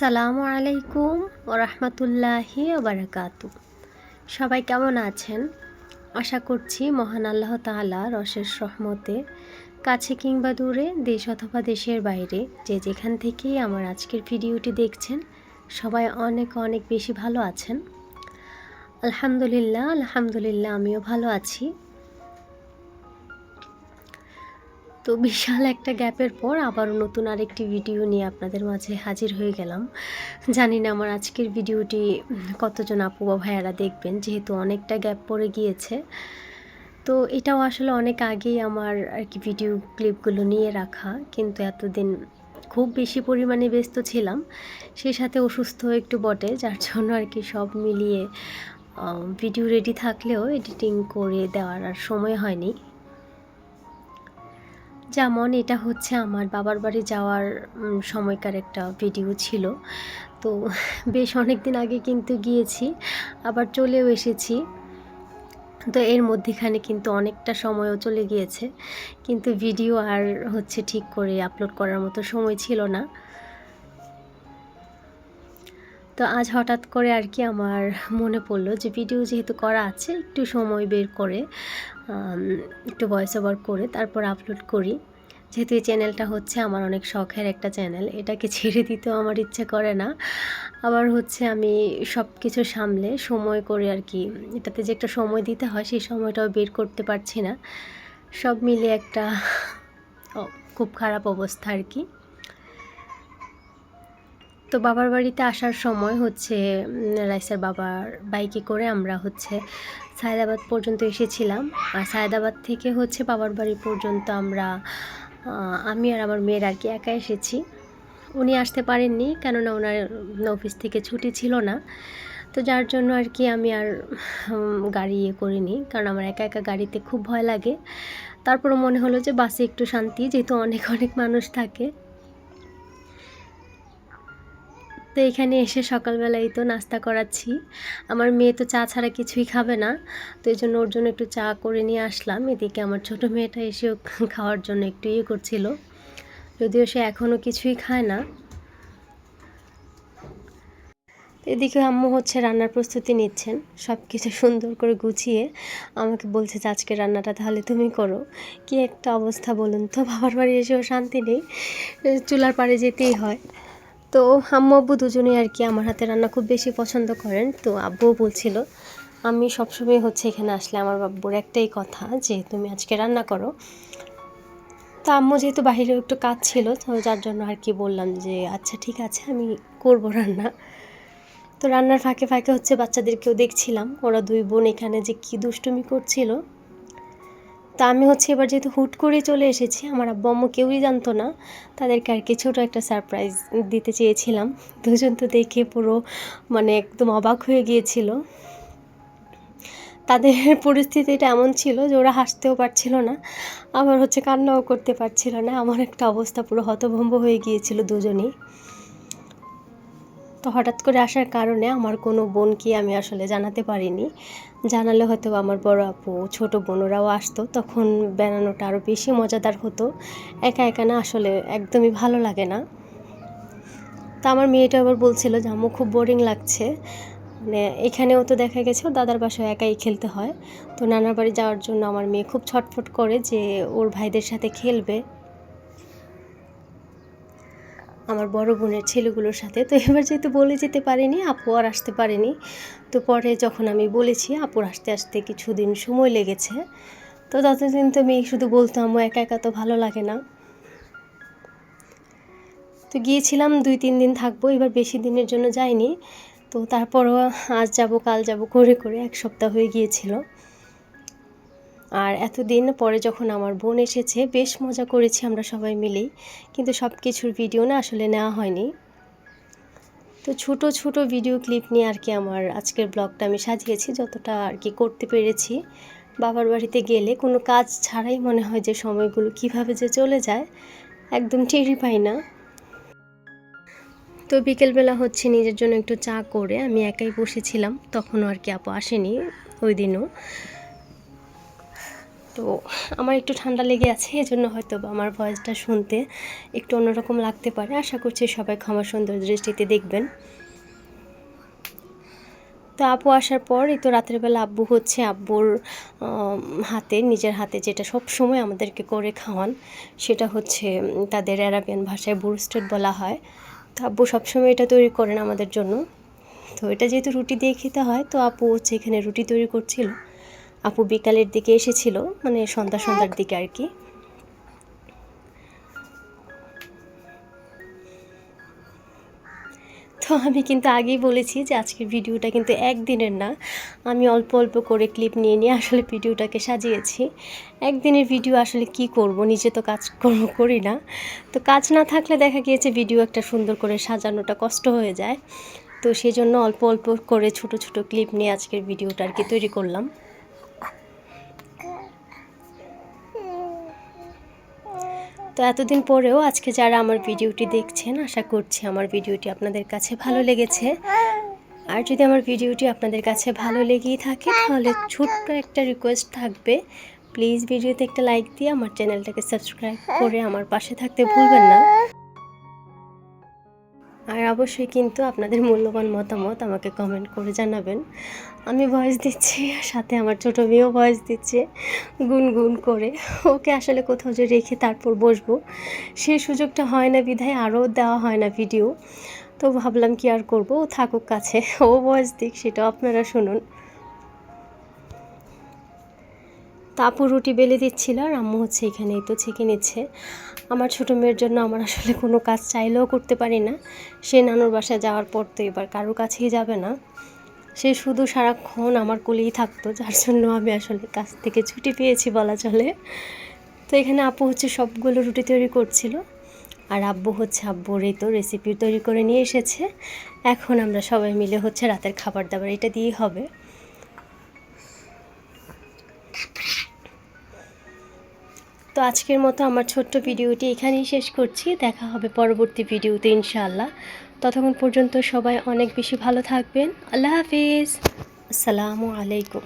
আসসালামু আলাইকুম ওরহমতুল্লাহি বারাকাতু সবাই কেমন আছেন? আশা করছি মহান আল্লাহ তাআলা রশেষ রহমতে, কাছে কিংবা দূরে, দেশ অথবা দেশের বাইরে, যে যেখান থেকেই আমার আজকের ভিডিওটি দেখছেন, সবাই অনেক অনেক বেশি ভালো আছেন। আলহামদুলিল্লাহ আলহামদুলিল্লাহ, আমিও ভালো আছি। তো বিশাল একটা গ্যাপের পর আবারও নতুন আরেকটি ভিডিও নিয়ে আপনাদের মাঝে হাজির হয়ে গেলাম। জানি না আমার আজকের ভিডিওটি কতজন আপু বা ভাইয়ারা দেখবেন, যেহেতু অনেকটা গ্যাপ পড়ে গিয়েছে। তো এটাও আসলে অনেক আগেই আমার আর কি ভিডিও ক্লিপগুলো নিয়ে রাখা, কিন্তু এতদিন খুব বেশি পরিমাণে ব্যস্ত ছিলাম। সেই সাথে অসুস্থ একটু বটে, যার জন্য আর কি সব মিলিয়ে ভিডিও রেডি থাকলেও এডিটিং করে দেওয়ার আর সময় হয়নি। যেমন এটা হচ্ছে আমার বাবার বাড়ি যাওয়ার সময়কার একটা ভিডিও ছিল। তো বেশ অনেক দিন আগে কিন্তু গিয়েছি, আবার চলেও এসেছি। তো এর মধ্যেখানে কিন্তু অনেকটা সময়ও চলে গিয়েছে। কিন্তু ভিডিও আর হচ্ছে ঠিক করে আপলোড করার মতো সময় ছিল না। তো আজ হঠাৎ করে আর কি আমার মনে পড়ল যে ভিডিও যেহেতু করা আছে, একটু সময় বের করে একটু ভয়েস ওভার করে, তারপর আপলোড করি। যেহেতু এই চ্যানেলটা হচ্ছে আমার অনেক শখের একটা চ্যানেল এটাকে ছেড়ে দিতেও আমার ইচ্ছে করে না। আবার হচ্ছে আমি সব কিছু সামলে সময় করে আর কি, এটাতে যে একটা সময় দিতে হয়, সেই সময়টাও বের করতে পারছি না। সব মিলে একটা খুব খারাপ অবস্থা আর কি। তো বাবার বাড়িতে আসার সময় হচ্ছে রাইসার বাবার বাইকে করে আমরা হচ্ছে সায়দাবাদ পর্যন্ত এসেছিলাম। আর সায়দাবাদ থেকে হচ্ছে বাবার বাড়ি পর্যন্ত আমরা আমি আর আমার মেয়ের আর কি একা এসেছি। উনি আসতে পারেননি কেননা ওনার অফিস থেকে ছুটি ছিল না। তো যার জন্য আর কি আমি আর গাড়ি ইয়ে করিনি, কারণ আমার একা একা গাড়িতে খুব ভয় লাগে। তারপরও মনে হলো যে বাসে একটু শান্তি, যেহেতু অনেক অনেক মানুষ থাকে। তো এখানে এসে সকালবেলায় তো নাস্তা করাচ্ছি। আমার মেয়ে তো চা ছাড়া কিছুই খাবে না, তো এই জন্য ওর জন্য একটু চা করে নিয়ে আসলাম। এদিকে আমার ছোট মেয়েটা এসেও খাওয়ার জন্য একটু ইয়ে করছিল। যদিও সে এখনও কিছুই খায় না। এদিকে আম্মু হচ্ছে রান্নার প্রস্তুতি নিচ্ছেন সব কিছু সুন্দর করে গুছিয়ে আমাকে বলছে যে আজকে রান্নাটা তাহলে তুমি করো। কি একটা অবস্থা বলুন তো, বাবার বাড়ি এসেও শান্তি নেই। চুলার পাড়ে যেতেই হয়। তো আম্মু আব্বু দুজনেই আর কি আমার হাতে রান্না খুব বেশি পছন্দ করেন। তো আব্বুও বলছিল, আমি সবসময় হচ্ছে এখানে আসলে আমার বাব্বুর একটাই কথা যে তুমি আজকে রান্না করো। তা আম্মু যেহেতু বাহিরেও একটু কাজ ছিল, তো যার জন্য আর কি বললাম যে আচ্ছা ঠিক আছে, আমি করব রান্না। তো রান্নার ফাঁকে ফাঁকে হচ্ছে বাচ্চাদেরকেও দেখছিলাম, ওরা দুই বোন এখানে যে কী দুষ্টুমি করছিল। তা আমি হচ্ছে এবার যেহেতু হুট করে চলে এসেছি, আমার আব্বু আম্মু কেউই জানতো না। তাদেরকে আর কি ছোটো একটা সারপ্রাইজ দিতে চেয়েছিলাম। দুজন তো দেখে পুরো মানে একদম অবাক হয়ে গিয়েছিল। তাদের পরিস্থিতিটা এমন ছিল যে ওরা হাসতেও পারছিল না, আবার হচ্ছে কান্নাও করতে পারছিল না। আমার একটা অবস্থা পুরো হতভম্ব হয়ে গিয়েছিল দুজনেই। তো হঠাৎ করে আসার কারণে আমার কোনো বোনকে আমি আসলে জানাতে পারিনি। জানালে হয়তো আমার বড় আপু, ছোট বোনরাও আসতো। তখন বেড়ানোটা আরও বেশি মজাদার হতো। একা একা না আসলে একদমই ভালো লাগে না। তা আমার মেয়েটা আবার বলছিল যে, আম্মু, খুব বোরিং লাগছে। মানে এখানেও তো দেখা গেছে, দাদার বাসায় একাই খেলতে হয়। তো নানার বাড়ি যাওয়ার জন্য আমার মেয়ে খুব ছটফট করে যে, ওর ভাইদের সাথে খেলবে। আমার বড় বোনের ছেলেগুলোর সাথে। তো এবার যেহেতু বলে যেতে পারিনি, আপু আর আসতে পারেনি। তো পরে যখন আমি বলেছি, আপুর আসতে আসতে কিছুদিন সময় লেগেছে। তো ততদিন তো মেয়ে শুধু বলতাম একা একা তো ভালো লাগে না। তো গিয়েছিলাম, দুই, তিন দিন থাকব, এবার বেশি দিনের জন্য যাইনি। তো তারপরও আজ যাব, কাল যাব, করে করে এক সপ্তাহ হয়ে গিয়েছিল। আর এতদিন পরে যখন আমার বোন এসেছে, বেশ মজা করেছি আমরা সবাই মিলেই। কিন্তু সব কিছুর ভিডিও না আসলে নেওয়া হয়নি। তো ছোট ছোট ভিডিও ক্লিপ নিয়ে আর কি আমার আজকের ব্লগটা আমি সাজিয়েছি, যতটা আর কি করতে পেরেছি। বাবার বাড়িতে গেলে কোনো কাজ ছাড়াই মনে হয় যে সময়গুলো কীভাবে যে চলে যায়, একদম টেরই পাই না। তো বিকেলবেলা হচ্ছে নিজের জন্য একটু চা করে আমি একাই বসেছিলাম, তখনও আর কি আপু আসেনি ওই দিনও। তো আমার একটু ঠান্ডা লেগে আছে, এজন্য হয়তো আমার ভয়েসটা শুনতে একটু অন্যরকম লাগতে পারে। আশা করছি সবাই ক্ষমা সুন্দর দৃষ্টিতে দেখবেন। তো আপু আসার পর, এই তো রাতের বেলা আব্বু হচ্ছে, আব্বুর হাতে, নিজের হাতে যেটা সব সময় আমাদেরকে করে খাওয়ান, সেটা হচ্ছে তাদের অ্যারাবিয়ান ভাষায় বুরস্টেড বলা হয়। তো আব্বু সবসময় এটা তৈরি করেন আমাদের জন্য। তো এটা যেহেতু রুটি দিয়ে খেতে হয়, তো আপু হচ্ছে এখানে রুটি তৈরি করছিল। আপু বিকালের দিকে এসেছিল মানে সন্ধ্যা সন্ধ্যার দিকে আর কি। তো আমি কিন্তু আগেই বলেছি যে আজকের ভিডিওটা কিন্তু একদিনের না। আমি অল্প অল্প করে ক্লিপ নিয়ে নিয়ে আসলে ভিডিওটাকে সাজিয়েছি। একদিনের ভিডিও আসলে কি করব? নিজে তো কাজকর্ম করি না। তো কাজ না থাকলে দেখা গিয়েছে ভিডিও একটা সুন্দর করে সাজানোটা কষ্ট হয়ে যায়। তো সেই জন্য অল্প অল্প করে ছোট ছোট ক্লিপ নিয়ে আজকের ভিডিওটা আর কি তৈরি করলাম। তো এতদিন পরেও আজকে যারা আমার ভিডিওটি দেখছেন, আশা করছি আমার ভিডিওটি আপনাদের কাছে ভালো লেগেছে। আর যদি আমার ভিডিওটি আপনাদের কাছে ভালো লেগেই থাকে, তাহলে ছোট্ট একটা রিকোয়েস্ট থাকবে। প্লিজ ভিডিওতে একটা লাইক দিয়ে আমার চ্যানেলটাকে সাবস্ক্রাইব করে আমার পাশে থাকতে ভুলবেন না। আর অবশ্যই কিন্তু আপনাদের মূল্যবান মতামত আমাকে কমেন্ট করে জানাবেন। আমি ভয়েস দিচ্ছি আর সাথে আমার ছোটো মেয়েও ভয়েস দিচ্ছে, গুনগুন করে। ওকে আসলে কোথাও যে রেখে তারপর বসবো সেই সুযোগটা হয় না বিধায় আরও দেওয়া হয় না ভিডিও তো ভাবলাম কি আর করব, ও থাকুক কাছে, ও ভয়েস দিক, সেটাও আপনারা শুনুন। তাপু রুটি বেলে দিচ্ছিল আর আম্মু হচ্ছে এখানেই তো ছেঁকে নিচ্ছে। আমার ছোটো মেয়ের জন্য আমার আসলে কোনো কাজ চাইলেও করতে পারি না। সে নানুর বাসায় যাওয়ার পর তো এবার কারোর কাছেই যাবে না। সে শুধু সারাক্ষণ আমার কোলেই থাকতো, যার জন্য আমি আসলে কাজ থেকে ছুটি পেয়েছি বলা চলে। তো এখানে আপু হচ্ছে সবগুলো রুটি তৈরি করছিল আর আব্বু হচ্ছে আব্বুর এই তো রেসিপি তৈরি করে নিয়ে এসেছে। এখন আমরা সবাই মিলে হচ্ছে রাতের খাবার দাবার এটা দিয়েই হবে। তো আজকের মতো আমার ছোট্ট ভিডিওটি এখানেই শেষ করছি। দেখা হবে পরবর্তী ভিডিওতে ইনশাআল্লাহ। ততক্ষণ পর্যন্ত সবাই অনেক বেশি ভালো থাকবেন। আল্লাহ হাফিজ। আসসালামু আলাইকুম।